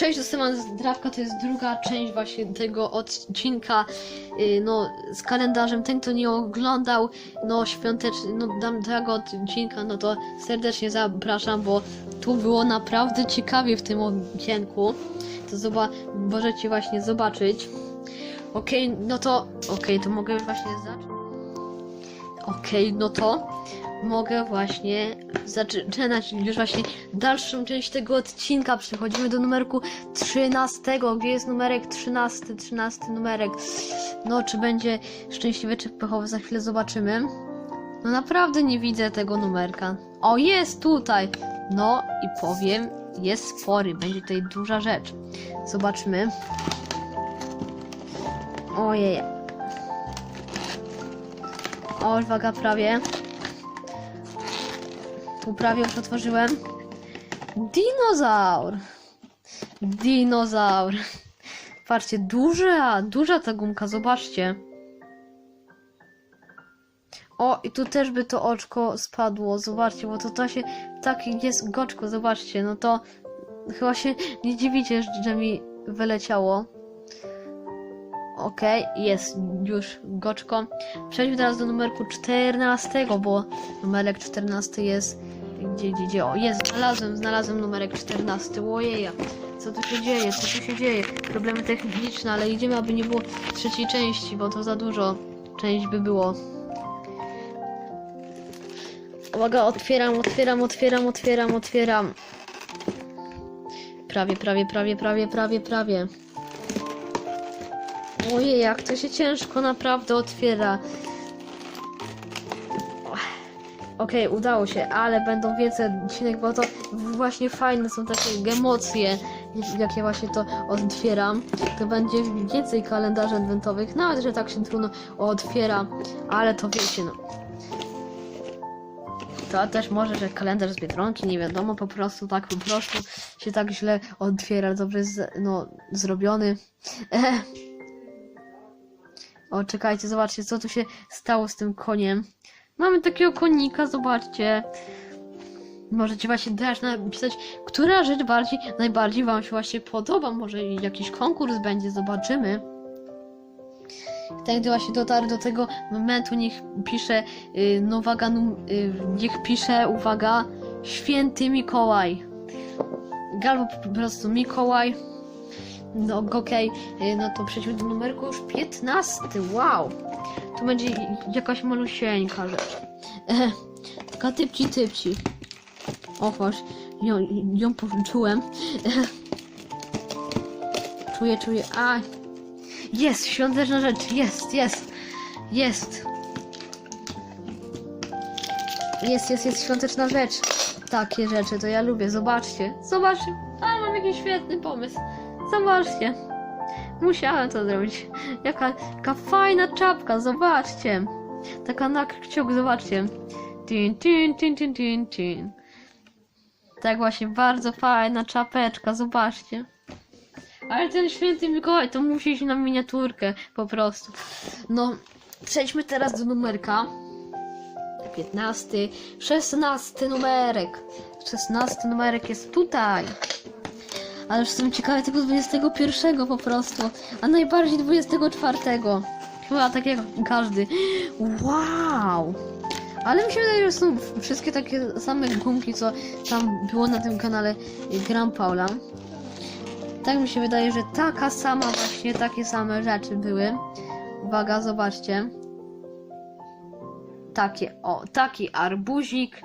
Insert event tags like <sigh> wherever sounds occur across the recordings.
Cześć, jestem Zdrawka, to jest druga część właśnie tego odcinka, yy, no, z kalendarzem. Ten, kto nie oglądał, no, świąteczny, no, dam tego odcinka, no to serdecznie zapraszam, bo tu było naprawdę ciekawie w tym odcinku. To zoba możecie właśnie zobaczyć. Okej, no to, okej, to mogę właśnie zacząć. Okej, no to mogę właśnie zaczynać już właśnie dalszą część tego odcinka. Przechodzimy do numerku 13. Gdzie jest numerek 13? 13 numerek. No, czy będzie szczęśliwy, czy pechowy, za chwilę zobaczymy. No naprawdę nie widzę tego numerka. O, jest tutaj! No i powiem, jest spory, będzie tutaj duża rzecz. Zobaczmy. Ojej. O, uwaga, prawie. Tu prawie już otworzyłem. Dinozaur! Dinozaur. Patrzcie, duża, duża ta gumka, zobaczcie. O, i tu też by to oczko spadło, zobaczcie, bo to, to się, takie jest goczko, zobaczcie, no to chyba się nie dziwicie, że mi wyleciało. Okej, jest już goczko. Przejdźmy teraz do numerku 14, bo numerek 14 jest gdzie, gdzie, gdzie, o jest, znalazłem, znalazłem numerek 14, ojeja, co tu się dzieje, co tu się dzieje, problemy techniczne, ale idziemy, aby nie było trzeciej części, bo to za dużo część by było. Uwaga, otwieram, otwieram, otwieram, otwieram, otwieram. Prawie, prawie, prawie, prawie, prawie, prawie. Ojej, jak to się ciężko naprawdę otwiera. Okej, udało się, ale będą więcej odcinek, bo to właśnie fajne są takie emocje, jakie właśnie to otwieram. To będzie więcej kalendarzy adwentowych, nawet że tak się trudno otwiera, ale to wiecie, no. To też może, że kalendarz z Biedronki, nie wiadomo, po prostu tak po prostu się tak źle otwiera, dobrze z, no, zrobiony. <laughs> O, czekajcie, zobaczcie, co tu się stało z tym koniem. Mamy takiego konika, zobaczcie. Możecie właśnie też napisać, która rzecz bardziej, najbardziej wam się właśnie podoba. Może jakiś konkurs będzie, zobaczymy. Tak, gdy właśnie dotarł do tego momentu, niech pisze, yy, no uwaga, num, yy, niech pisze, uwaga, święty Mikołaj. Albo po prostu Mikołaj. No okej, okay. no to przejdźmy do numerku już 15. Wow! Tu będzie jakaś malusieńka rzecz. E, taka typci typci. O chodź, ją, ją poczułem. E, czuję, czuję. A! Jest! Świąteczna rzecz! Jest, jest! Jest! Jest, jest, jest świąteczna rzecz. Takie rzeczy to ja lubię. Zobaczcie. Zobaczcie. A, mam jakiś świetny pomysł. Zobaczcie. Musiałem to zrobić. Jaka, jaka fajna czapka, zobaczcie. Taka na kciuk, zobaczcie. Tin, tin, tin, tin, tin, tin. Tak właśnie, bardzo fajna czapeczka, zobaczcie. Ale ten święty Mikołaj to musi iść na miniaturkę, po prostu. No, przejdźmy teraz do numerka. 15, 16 numerek. 16 numerek jest tutaj. Ale już jestem ciekawy tego 21 po prostu. A najbardziej 24. Chyba tak jak każdy. Wow! Ale mi się wydaje, że są wszystkie takie same gumki, co tam było na tym kanale Gram Paula. Tak mi się wydaje, że taka sama właśnie, takie same rzeczy były. Uwaga, zobaczcie. Takie, o, taki arbuzik.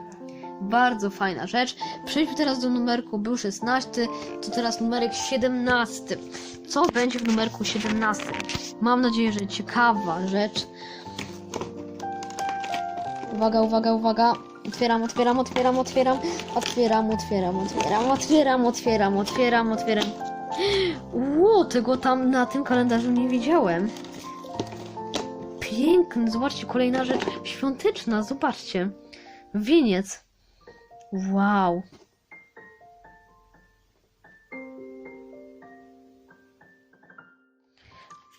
Bardzo fajna rzecz. Przejdźmy teraz do numerku, był 16, to teraz numerek 17. Co będzie w numerku 17? Mam nadzieję, że ciekawa rzecz. Uwaga, uwaga, uwaga. Otwieram, otwieram, otwieram, otwieram, otwieram, otwieram, otwieram, otwieram, otwieram, otwieram, otwieram. Ło, tego tam na tym kalendarzu nie widziałem. Piękny, zobaczcie, kolejna rzecz świąteczna, zobaczcie. Wieniec. Wow.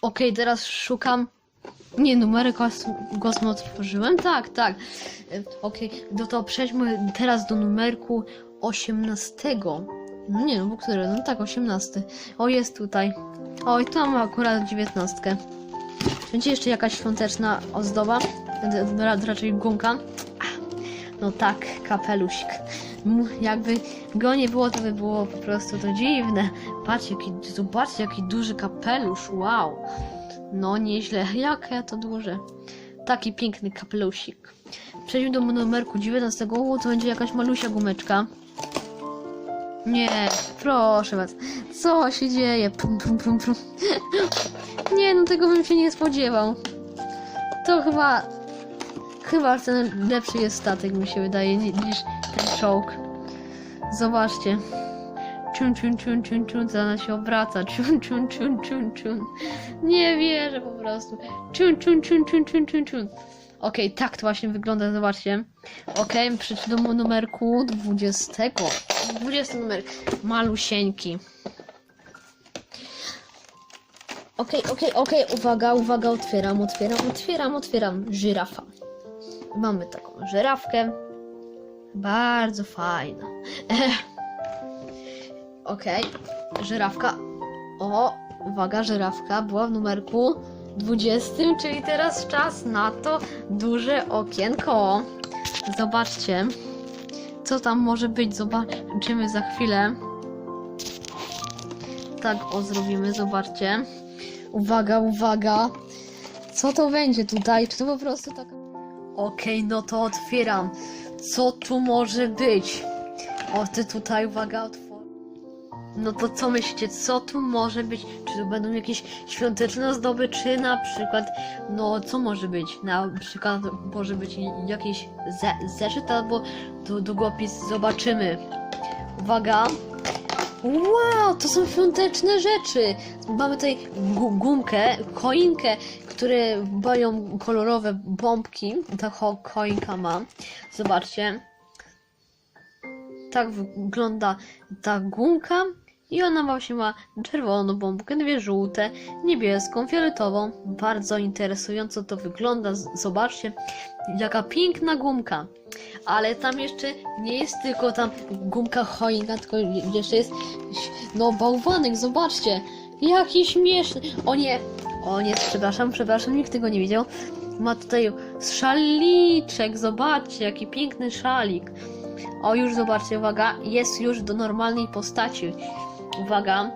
Okej, teraz szukam. Nie, numerek gosno otworzyłem? Tak, tak. Okej, no to przejdźmy teraz do numerku 18. No nie no, bo który? No tak, 18. O, jest tutaj. Oj, tu mamy akurat 19. Będzie jeszcze jakaś świąteczna ozdoba? Raczej gumka. No tak, kapelusik. M- Jakby go nie było, to by było po prostu to dziwne. Patrzcie, jaki, zobaczcie, jaki duży kapelusz, wow. No nieźle, <laughs> jakie to duże. Taki piękny kapelusik. Przejdźmy do numerku 19. O, to będzie jakaś malusia gumeczka. Nie, proszę was. Co się dzieje? <laughs> Nie, no tego bym się nie spodziewał. To chyba... Chyba ten lepszy jest statek, mi się wydaje, ni- niż ten czołg. Zobaczcie. Czun, czun, czun, czun, czun, zaraz się obraca. Czun, czun, czun, czun, czun. Nie wierzę po prostu. Czun, czun, czun, czun, czun, czun, czun. Okej, tak to właśnie wygląda, zobaczcie. Okej, okay, do numerku 20. 20 numer. Malusieńki. Okej, okej, okej, uwaga, uwaga, otwieram, otwieram, otwieram, otwieram. Żyrafa. Mamy taką żyrafkę. Bardzo fajna. Okej, żyrafka. O, uwaga, żyrafka była w numerku 20, czyli teraz czas na to duże okienko. Zobaczcie, co tam może być. Zobaczymy za chwilę. Tak, o, zrobimy, zobaczcie. Uwaga, uwaga. Co to będzie tutaj? Czy to po prostu taka... Okej, no to otwieram. Co tu może być? O, ty tutaj, uwaga, otwór. No to co myślicie, co tu może być? Czy to będą jakieś świąteczne ozdoby, czy na przykład, no co może być? Na przykład może być jakiś ze zeszyt albo długopis, zobaczymy. Uwaga. Wow, to są świąteczne rzeczy. Mamy tutaj gu- gumkę, choinkę, które mają kolorowe bombki. Ta cho- choinka ma. Zobaczcie. Tak wygląda ta gumka. I ona właśnie ma czerwoną bombkę, dwie żółte, niebieską, fioletową. Bardzo interesująco to wygląda. Zobaczcie, jaka piękna gumka. Ale tam jeszcze nie jest tylko tam gumka choinka, tylko jeszcze jest no bałwanek, zobaczcie. Jaki śmieszny. O nie, o nie, przepraszam, przepraszam, nikt tego nie widział. Ma tutaj szaliczek, zobaczcie, jaki piękny szalik. O, już zobaczcie, uwaga, jest już do normalnej postaci. Uwaga,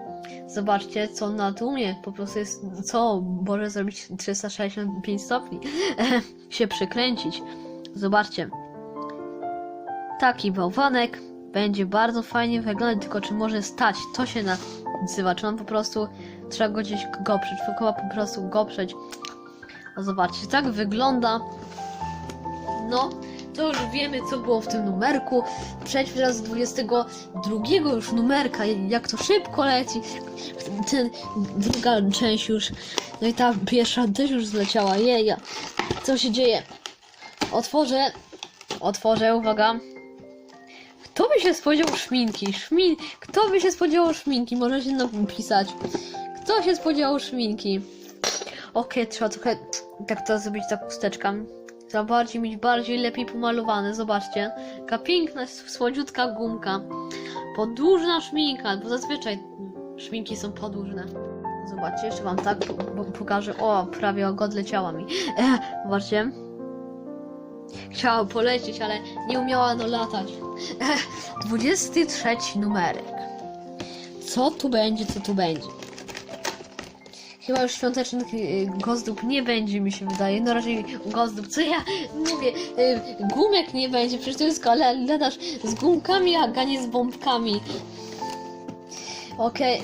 zobaczcie, co na dumie po prostu jest, co może zrobić 365 stopni. <laughs> się przykręcić. Zobaczcie. Taki bałwanek będzie bardzo fajnie wyglądać, tylko czy może stać? To się nazywa, czy on po prostu trzeba go gdzieś goprzeć, chyba po prostu goprzeć. O, zobaczcie, tak wygląda. No, to już wiemy, co było w tym numerku. Przejdźmy teraz do 22 już numerka, jak to szybko leci. Ten, druga część już, no i ta pierwsza też już zleciała, jeja. Co się dzieje? Otworzę, otworzę, uwaga. Kto by się spodziewał szminki? Szmin... Kto by się spodziewał szminki? Możecie napisać. Kto się spodziewał szminki? Okej, trzeba trochę tak to zrobić ta chusteczka. Trzeba bardziej mieć bardziej lepiej pomalowane. Zobaczcie. Taka piękna, słodziutka gumka. Podłużna szminka, bo zazwyczaj szminki są podłużne. Zobaczcie, jeszcze wam tak po- po- pokażę. O, prawie o odleciała mi. E, zobaczcie. Chciała polecieć, ale nie umiała no latać. E, 23 numerek. Co tu będzie, co tu będzie? Chyba już świątecznych y, gozdób nie będzie, mi się wydaje. No raczej gozdób. Co ja mówię? Y, gumek nie będzie, przecież to jest kalendarz z gumkami, a nie z bombkami. Okej,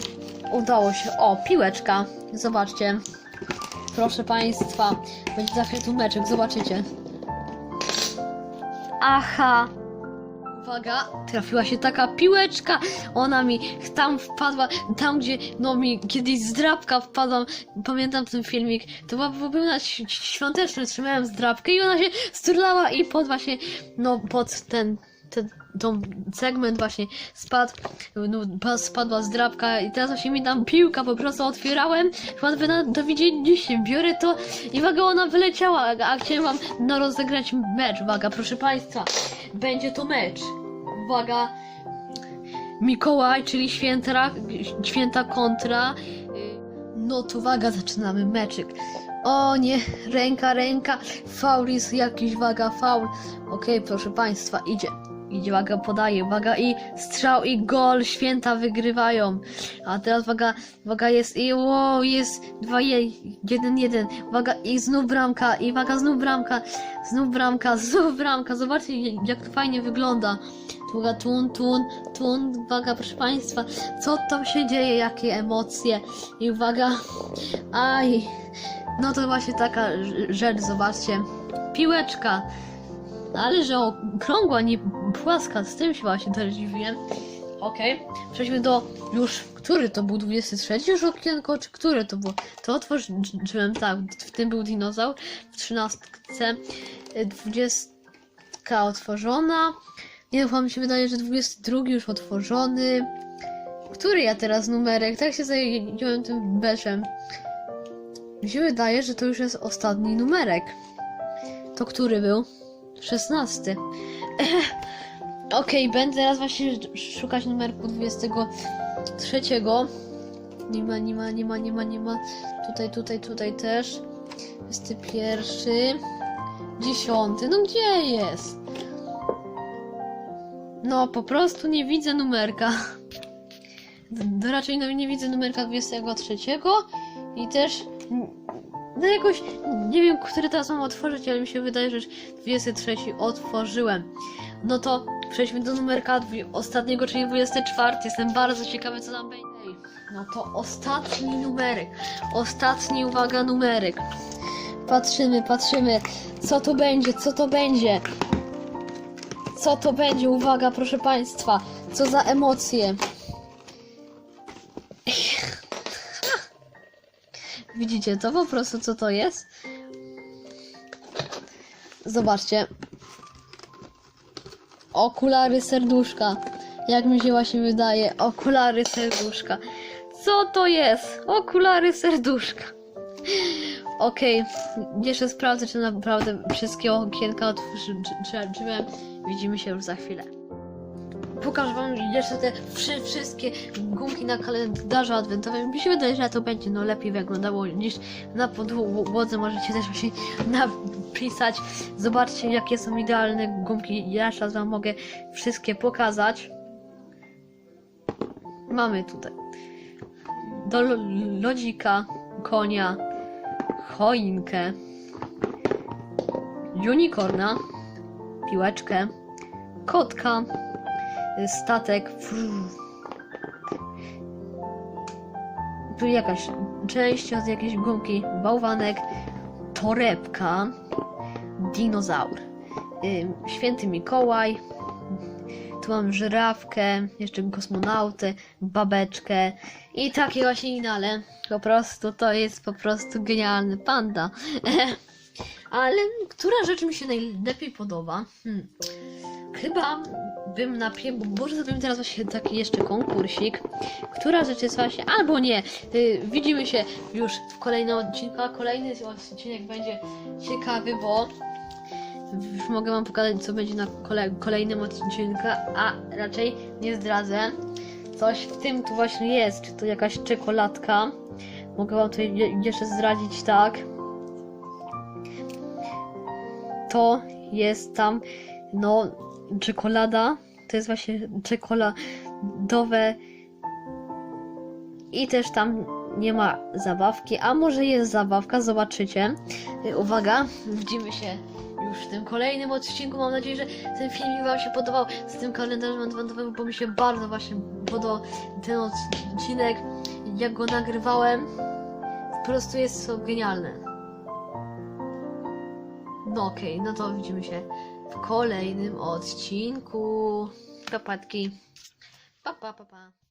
udało się. O, piłeczka. Zobaczcie. Proszę Państwa, będzie za chwilę tłumeczek, zobaczycie. Aha. Uwaga, trafiła się taka piłeczka. Ona mi tam wpadła, tam gdzie no mi kiedyś zdrabka wpadła. Pamiętam ten filmik. To była był na ś- świąteczny, trzymałem zdrabkę i ona się sturlała i pod właśnie, no pod ten, ten tą segment właśnie spadł, no, pa- spadła zdrabka i teraz właśnie mi tam piłka po prostu otwierałem, chyba na to widzieliście, biorę to i uwaga, ona wyleciała, a, chciałem wam no, rozegrać mecz, uwaga, proszę państwa, będzie to mecz, uwaga, Mikołaj, czyli święta, święta kontra. y, No to uwaga, zaczynamy meczyk. O nie, ręka, ręka, faul jest jakiś, waga, faul. Okej, proszę państwa, idzie. Idzie, waga, podaje, waga i strzał i gol, święta wygrywają. A teraz waga, waga jest i wow, jest 2 jeden jeden waga i znów bramka, i waga znów bramka, znów bramka, <laughs> znów bramka. Zobaczcie jak to fajnie wygląda. Uwaga, tun, tun, tun, uwaga, proszę Państwa, co tam się dzieje, jakie emocje. I uwaga, aj, no to właśnie taka rz- rzecz, zobaczcie. Piłeczka, ale że okrągła, nie płaska, z tym się właśnie też dziwiłem. Okej, przejdźmy do już, który to był 23 już okienko, czy które to było? To otworzyłem, tak, w tym był dinozaur, w 13, 20 otworzona. Nie wiem, mi się wydaje, że 22 już otworzony. Który ja teraz numerek? Tak się zająłem tym beszem. Mi się wydaje, że to już jest ostatni numerek. To który był? 16. Okej, będę teraz właśnie szukać numerku 23. Nie ma, nie ma, nie ma, nie ma, nie ma. Tutaj, tutaj, tutaj też. 21. 10. No gdzie jest? No, po prostu nie widzę numerka. D- <laughs> raczej no, nie widzę numerka 23 i też no jakoś nie wiem, który teraz mam otworzyć, ale mi się wydaje, że już 23 otworzyłem. No to przejdźmy do numerka ostatniego, czyli 24. Jestem bardzo ciekawy, co tam będzie. No to ostatni numerek. Ostatni, uwaga, numerek. Patrzymy, patrzymy, co to będzie, co to będzie. Co to będzie? Uwaga, proszę Państwa. Co za emocje. Widzicie to po prostu, co to jest? Zobaczcie. Okulary serduszka. Jak mi się właśnie wydaje, okulary serduszka. Co to jest? Okulary serduszka. Okej, jeszcze sprawdzę, czy naprawdę wszystkie okienka otworzyłem. Widzimy się już za chwilę. Pokażę wam jeszcze te wszy, wszystkie gumki na kalendarzu adwentowym. Mi się wydaje, że to będzie no lepiej wyglądało niż na podłodze. Możecie też właśnie napisać. Zobaczcie, jakie są idealne gumki. Ja jeszcze raz wam mogę wszystkie pokazać. Mamy tutaj do lo- lodzika, konia, choinkę, unicorna, piłeczkę, kotka, statek. Tu jakaś część od jakiejś gumki, bałwanek, torebka, dinozaur, święty Mikołaj. Tu mam żyrawkę, jeszcze kosmonautę, babeczkę i takie właśnie inale. Po prostu to jest po prostu genialny panda. <laughs> Ale która rzecz mi się najlepiej podoba? Hmm. Chyba bym napił, bo może zrobimy teraz właśnie taki jeszcze konkursik. Która rzecz jest albo nie. Y, widzimy się już w kolejnym odcinku, a kolejny odcinek będzie ciekawy, bo już mogę wam pokazać, co będzie na kole kolejnym odcinku, a raczej nie zdradzę. Coś w tym tu właśnie jest, czy to jakaś czekoladka. Mogę wam tutaj je jeszcze zdradzić tak. To jest tam, no, czekolada. To jest właśnie czekoladowe. I też tam nie ma zabawki, a może jest zabawka, zobaczycie. Y, Uwaga, widzimy się już w tym kolejnym odcinku. Mam nadzieję, że ten filmik Wam się podobał z tym kalendarzem adwentowym, bo mi się bardzo właśnie podobał ten odcinek. Jak go nagrywałem, po prostu jest to genialne. No okej, no to widzimy się w kolejnym odcinku. Papatki. Pa, pa, pa, pa.